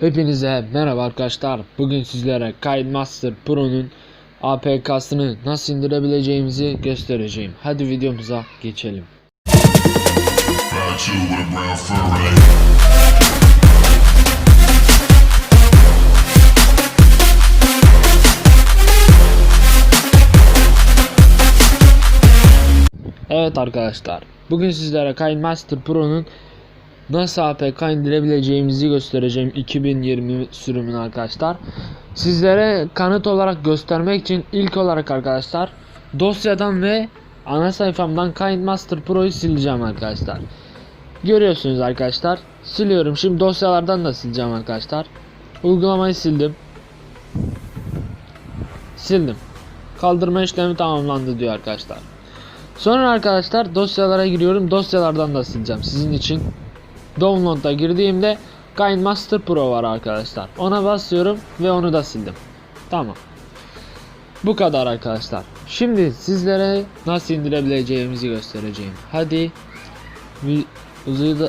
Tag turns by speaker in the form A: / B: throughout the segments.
A: Hepinize merhaba arkadaşlar. Bugün sizlere KineMaster Pro'nun APK'sını nasıl indirebileceğimizi göstereceğim. Hadi videomuza geçelim. Evet arkadaşlar. Bugün sizlere KineMaster Pro'nun nasıl APK indirebileceğimizi göstereceğim 2020 sürümünü arkadaşlar. Sizlere kanıt olarak göstermek için ilk olarak arkadaşlar dosyadan ve ana sayfamdan KineMaster Pro'yu sileceğim arkadaşlar. Görüyorsunuz arkadaşlar. Siliyorum. Şimdi dosyalardan da sileceğim arkadaşlar. Uygulamayı sildim. Sildim. Kaldırma işlemi tamamlandı diyor arkadaşlar. Sonra arkadaşlar dosyalara giriyorum. Dosyalardan da sileceğim sizin için. Download'a girdiğimde KineMaster Pro var arkadaşlar. Ona basıyorum ve onu da sildim. Tamam. Bu kadar arkadaşlar. Şimdi sizlere nasıl indirebileceğimizi göstereceğim. Hadi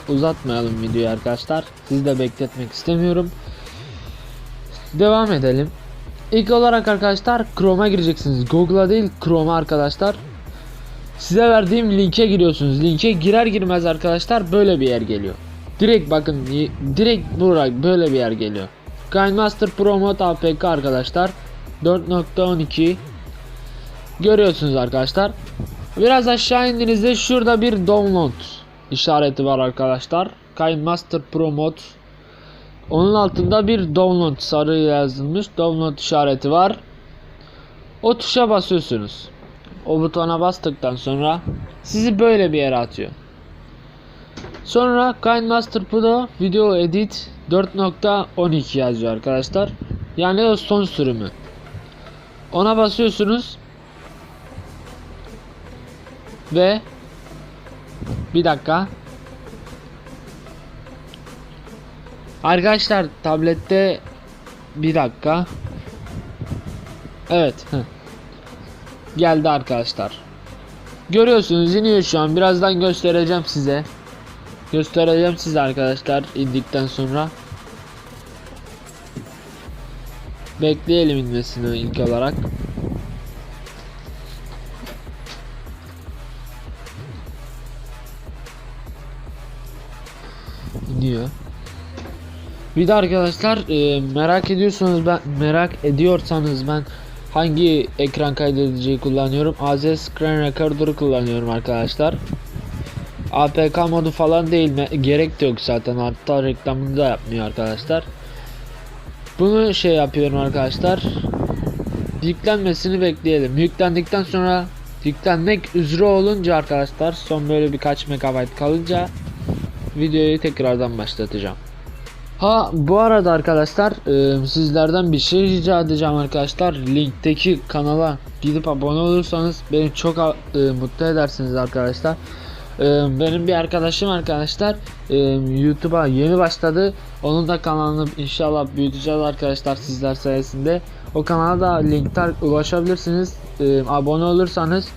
A: uzatmayalım videoyu arkadaşlar. Sizi de bekletmek istemiyorum. Devam edelim. İlk olarak arkadaşlar Chrome'a gireceksiniz. Google'a değil Chrome'a arkadaşlar. Size verdiğim linke giriyorsunuz. Linke girer girmez arkadaşlar böyle bir yer geliyor. Direkt bakın direkt buraya böyle bir yer geliyor. KineMaster Pro Mod APK arkadaşlar 4.12 Görüyorsunuz arkadaşlar. Biraz aşağı indiğinizde şurada bir download işareti var arkadaşlar. KineMaster Pro Mod onun altında bir download sarı yazılmış download işareti var. O tuşa basıyorsunuz. O butona bastıktan sonra sizi böyle bir yere atıyor. Sonra KineMaster Pro Video Edit 4.12 yazıyor arkadaşlar. Yani o son sürümü. Ona basıyorsunuz. Ve bir dakika. Arkadaşlar tablette bir dakika. Evet. Geldi arkadaşlar. Görüyorsunuz iniyor şu an. Birazdan göstereceğim size. Göstereceğim size arkadaşlar indikten sonra. Bekleyelim inmesini ilk olarak. İniyor. Bir de arkadaşlar e, merak ediyorsanız ben merak ediyorsanız ben hangi ekran kaydediciyi kullanıyorum? AZ Screen Recorder'ı kullanıyorum arkadaşlar. APK modu falan değil me- gerek de yok zaten hatta reklamını da yapmıyor arkadaşlar. Bunu şey yapıyorum arkadaşlar. Yüklenmesini bekleyelim. Yüklendikten sonra yüklenmek üzere olunca arkadaşlar son böyle birkaç megabayt kalınca videoyu tekrardan başlatacağım. Ha bu arada arkadaşlar e, sizlerden bir şey rica edeceğim arkadaşlar. Linkteki kanala gidip abone olursanız beni çok e, mutlu edersiniz arkadaşlar. E, benim bir arkadaşım arkadaşlar e, YouTube'a yeni başladı. Onun da kanalını inşallah büyüteceğiz arkadaşlar sizler sayesinde. O kanala da linkler ulaşabilirsiniz. E, abone olursanız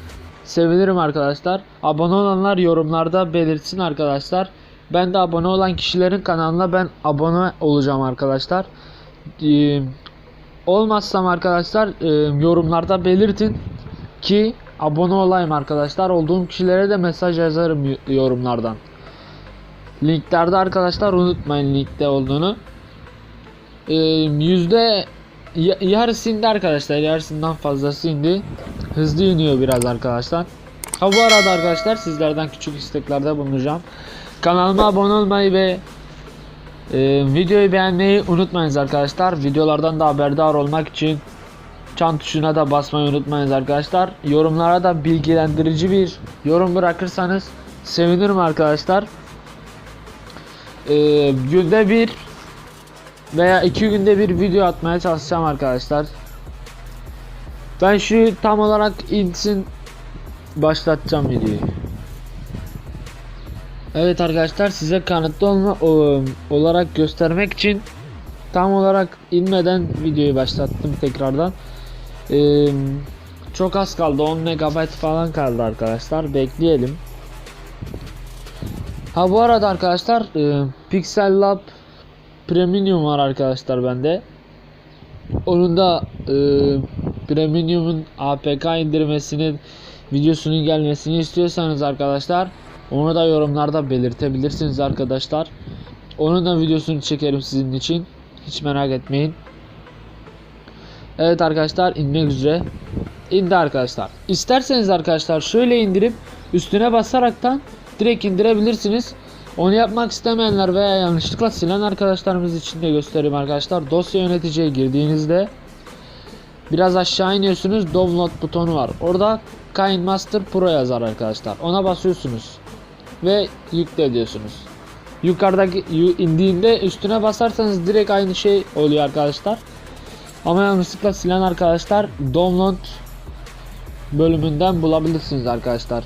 A: sevinirim arkadaşlar. Abone olanlar yorumlarda belirtsin arkadaşlar. Ben de abone olan kişilerin kanalına ben abone olacağım arkadaşlar. Ee, olmazsam arkadaşlar e, yorumlarda belirtin ki abone olayım arkadaşlar. Olduğum kişilere de mesaj yazarım yorumlardan. Linklerde arkadaşlar unutmayın linkte olduğunu. Ee, yüzde yarısı indi arkadaşlar. Yarısından fazlası indi. Hızlı iniyor biraz arkadaşlar. Ha bu arada arkadaşlar sizlerden küçük isteklerde bulunacağım. Kanalıma abone olmayı ve e, videoyu beğenmeyi unutmayınız arkadaşlar. Videolardan da haberdar olmak için çan tuşuna da basmayı unutmayınız arkadaşlar. Yorumlara da bilgilendirici bir yorum bırakırsanız sevinirim arkadaşlar. E, günde bir veya iki günde bir video atmaya çalışacağım arkadaşlar. Ben şu tam olarak insin başlatacağım videoyu. Evet arkadaşlar size kanıtlı olma o- olarak göstermek için tam olarak inmeden videoyu başlattım tekrardan. Ee, çok az kaldı 10 MB falan kaldı arkadaşlar bekleyelim. Ha bu arada arkadaşlar e, Pixel Lab Premium var arkadaşlar bende. Onun da e, Premium'un APK indirmesinin videosunun gelmesini istiyorsanız arkadaşlar onu da yorumlarda belirtebilirsiniz arkadaşlar. Onun da videosunu çekerim sizin için. Hiç merak etmeyin. Evet arkadaşlar inmek üzere. İndi arkadaşlar. İsterseniz arkadaşlar şöyle indirip üstüne basaraktan direkt indirebilirsiniz. Onu yapmak istemeyenler veya yanlışlıkla silen arkadaşlarımız için de göstereyim arkadaşlar. Dosya yöneticiye girdiğinizde biraz aşağı iniyorsunuz. Download butonu var. Orada KineMaster Pro yazar arkadaşlar. Ona basıyorsunuz ve yükle diyorsunuz. Yukarıdaki yu- indiğinde üstüne basarsanız direkt aynı şey oluyor arkadaşlar. Ama yanlışlıkla silen arkadaşlar download bölümünden bulabilirsiniz arkadaşlar.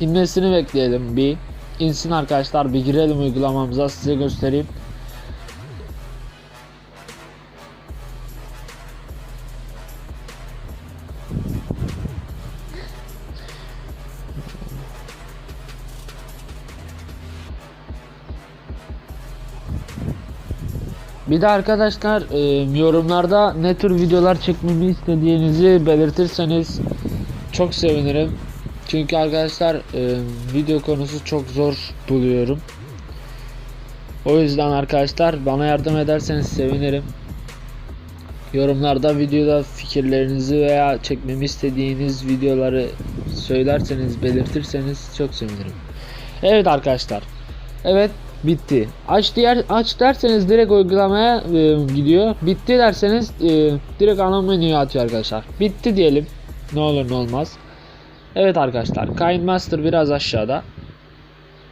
A: İnmesini bekleyelim bir. İnsin arkadaşlar bir girelim uygulamamıza size göstereyim. Bir de arkadaşlar e, yorumlarda ne tür videolar çekmemi istediğinizi belirtirseniz çok sevinirim. Çünkü arkadaşlar e, video konusu çok zor buluyorum. O yüzden arkadaşlar bana yardım ederseniz sevinirim. Yorumlarda videoda fikirlerinizi veya çekmemi istediğiniz videoları söylerseniz belirtirseniz çok sevinirim. Evet arkadaşlar. Evet bitti. Aç diğer aç derseniz direkt uygulamaya e, gidiyor. Bitti derseniz e, direkt ana menüye atıyor arkadaşlar. Bitti diyelim. Ne olur ne olmaz. Evet arkadaşlar. KineMaster biraz aşağıda.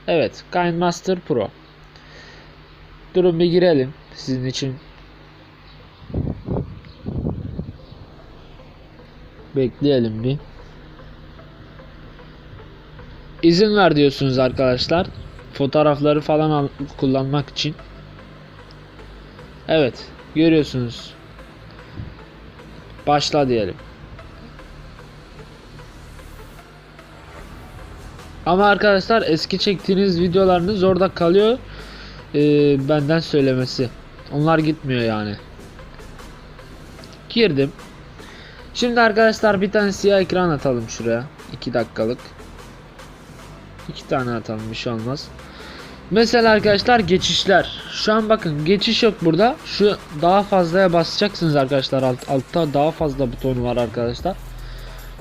A: Evet. KineMaster Pro. Durun bir girelim sizin için. Bekleyelim bir. İzin ver diyorsunuz arkadaşlar. Fotoğrafları falan al- kullanmak için. Evet. Görüyorsunuz. Başla diyelim. Ama arkadaşlar eski çektiğiniz videolarınız orada kalıyor. Ee, benden söylemesi. Onlar gitmiyor yani. Girdim. Şimdi arkadaşlar bir tane siyah ekran atalım şuraya. 2 dakikalık. İki tane atalım bir şey olmaz. Mesela arkadaşlar geçişler. Şu an bakın geçiş yok burada. Şu daha fazlaya basacaksınız arkadaşlar. Alt, altta daha fazla butonu var arkadaşlar.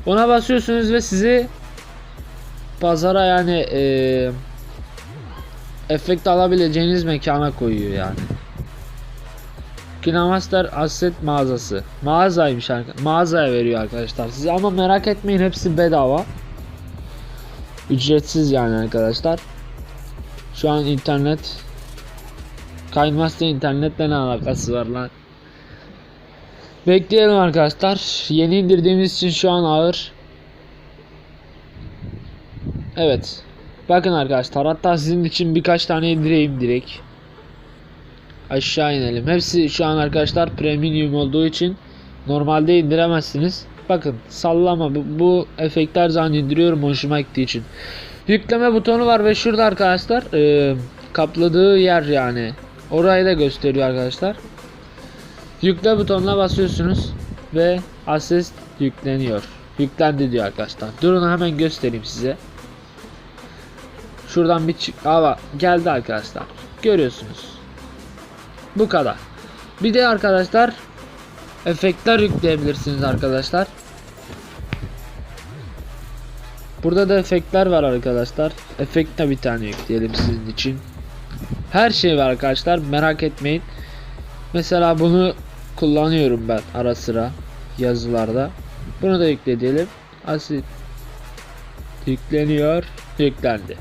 A: Ona basıyorsunuz ve sizi pazara yani eee efekt alabileceğiniz mekana koyuyor yani. Kinemaster Asset mağazası. Mağazaymış. Mağazaya veriyor arkadaşlar size ama merak etmeyin hepsi bedava. Ücretsiz yani arkadaşlar. Şu an internet Kaynmazsa internetle ne alakası var lan? Bekleyelim arkadaşlar. Yeni indirdiğimiz için şu an ağır. Evet. Bakın arkadaşlar hatta sizin için birkaç tane indireyim direkt. Aşağı inelim. Hepsi şu an arkadaşlar premium olduğu için normalde indiremezsiniz. Bakın sallama bu, bu efektler zaman indiriyorum hoşuma gittiği için. Yükleme butonu var ve şurada arkadaşlar e, kapladığı yer yani. Orayı da gösteriyor arkadaşlar. Yükle butonuna basıyorsunuz ve Assist yükleniyor. Yüklendi diyor arkadaşlar. Durun hemen göstereyim size. Şuradan bir çık. Ava geldi arkadaşlar. Görüyorsunuz. Bu kadar. Bir de arkadaşlar efektler yükleyebilirsiniz arkadaşlar. Burada da efektler var arkadaşlar. Efekte bir tane yükleyelim sizin için. Her şey var arkadaşlar. Merak etmeyin. Mesela bunu kullanıyorum ben ara sıra yazılarda. Bunu da yükle diyelim. Asit yükleniyor. Yüklendi.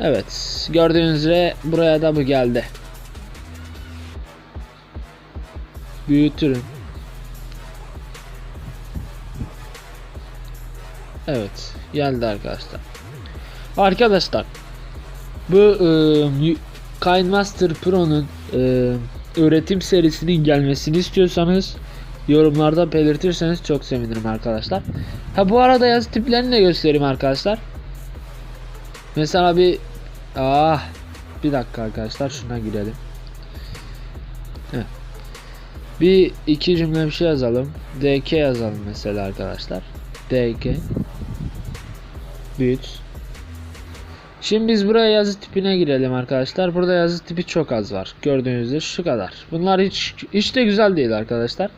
A: Evet. Gördüğünüz üzere buraya da bu geldi. Büyütürüm. Evet. Geldi arkadaşlar. Arkadaşlar. Bu e, KineMaster Pro'nun e, üretim serisinin gelmesini istiyorsanız yorumlarda belirtirseniz çok sevinirim arkadaşlar. Ha bu arada yazı tiplerini de göstereyim arkadaşlar. Mesela bir Ah bir dakika arkadaşlar şuna girelim. Heh. Bir iki cümle bir şey yazalım. DK yazalım mesela arkadaşlar. DK büyüt. Şimdi biz buraya yazı tipine girelim arkadaşlar. Burada yazı tipi çok az var. Gördüğünüz gibi şu kadar. Bunlar hiç hiç de güzel değil arkadaşlar.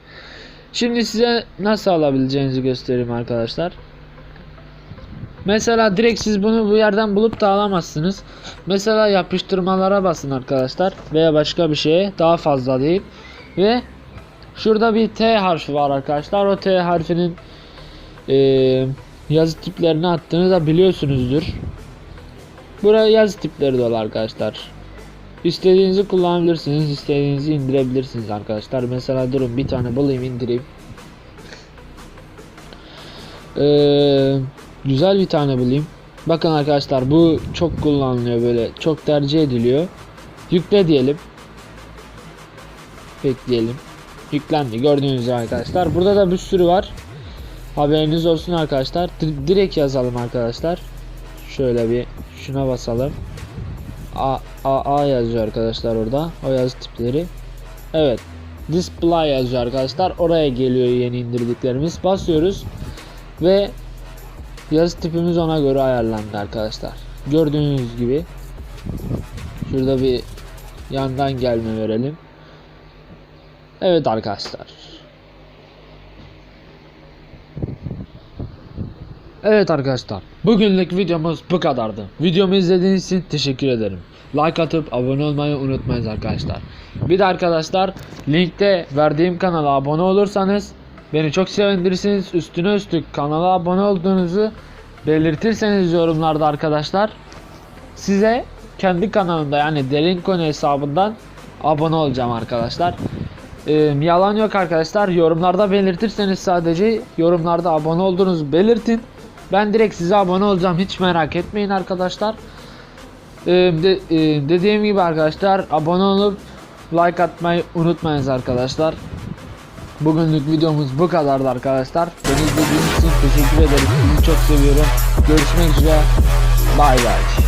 A: Şimdi size nasıl alabileceğinizi göstereyim arkadaşlar. Mesela direkt siz bunu bu yerden bulup da alamazsınız. Mesela yapıştırmalara basın arkadaşlar veya başka bir şeye daha fazla değil ve şurada bir T harfi var arkadaşlar. O T harfinin eee, yazı tiplerini attığını da biliyorsunuzdur. Buraya yazı tipleri dolu arkadaşlar. İstediğinizi kullanabilirsiniz, istediğinizi indirebilirsiniz arkadaşlar. Mesela durun bir tane bulayım indireyim. Ee, güzel bir tane bulayım. Bakın arkadaşlar bu çok kullanılıyor böyle çok tercih ediliyor. Yükle diyelim. Bekleyelim. Yüklendi gördüğünüz arkadaşlar. Burada da bir sürü var. Haberiniz olsun arkadaşlar. Di- direkt yazalım arkadaşlar. Şöyle bir şuna basalım. A, A, A yazıyor arkadaşlar orada. O yazı tipleri. Evet. Display yazıyor arkadaşlar. Oraya geliyor yeni indirdiklerimiz. Basıyoruz. Ve yazı tipimiz ona göre ayarlandı arkadaşlar. Gördüğünüz gibi. Şurada bir yandan gelme verelim. Evet arkadaşlar. Evet arkadaşlar. Bugünlük videomuz bu kadardı. Videomu izlediğiniz için teşekkür ederim. Like atıp abone olmayı unutmayın arkadaşlar. Bir de arkadaşlar linkte verdiğim kanala abone olursanız beni çok sevindirirsiniz. Üstüne üstlük kanala abone olduğunuzu belirtirseniz yorumlarda arkadaşlar size kendi kanalımda yani Derin Konu hesabından abone olacağım arkadaşlar. Ee, yalan yok arkadaşlar. Yorumlarda belirtirseniz sadece yorumlarda abone olduğunuzu belirtin. Ben direkt size abone olacağım. Hiç merak etmeyin arkadaşlar. Ee, de- e, dediğim gibi arkadaşlar abone olup like atmayı unutmayınız arkadaşlar. Bugünlük videomuz bu kadardı arkadaşlar. Beni izlediğiniz için teşekkür ederim. Sizi çok seviyorum. Görüşmek üzere. Bay bay.